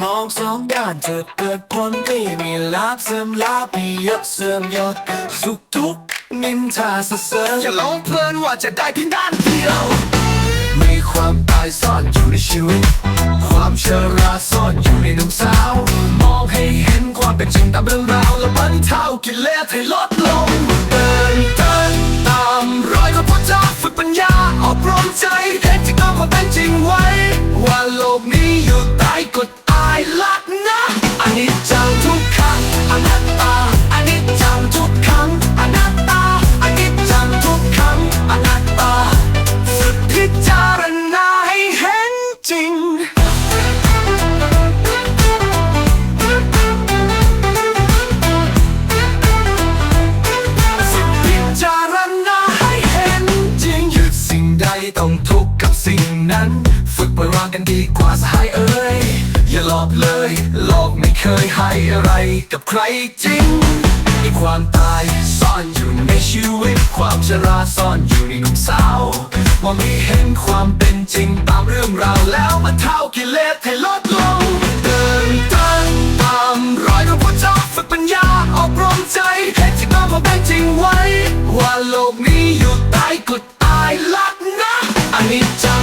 มองสองด้านจะเกิดผลที่มีลาบเสื่อมลาบมียศเสื่อมยศสุขทุกข์นินทาสเสริญอย่าหลงเพลินว่าจะได้เพียงด้านเดียว มีความตายซ่อนอยู่ในชีวิต ความเชราซ่อนอยู่ในหนุ่มสาว มองให้เห็นความเป็นจริงตามเรื่องราวและบรรเทากิเลสให้ลดลง กันดีกว่าสหายเอ้ย อย่าหลอกเลย หลอกไม่เคยให้อะไรกับใครจริงในความตายซ่อนอยู่ในชีวิต ความชราซ่อนอยู่ในหนุ่มสาวมองไม่เห็นความเป็นจริงตามเรื่องราวแล้วมันเท่ากิเลสให้ลดลง เดินตั้งตามรอยของพระเจ้าฝึกปัญญาอบรมใจเห็นที่มาพอแบ่งจริงไว้ ว่าโลกนี้อยู่ตายกฎตายลักนะอันนี้จะ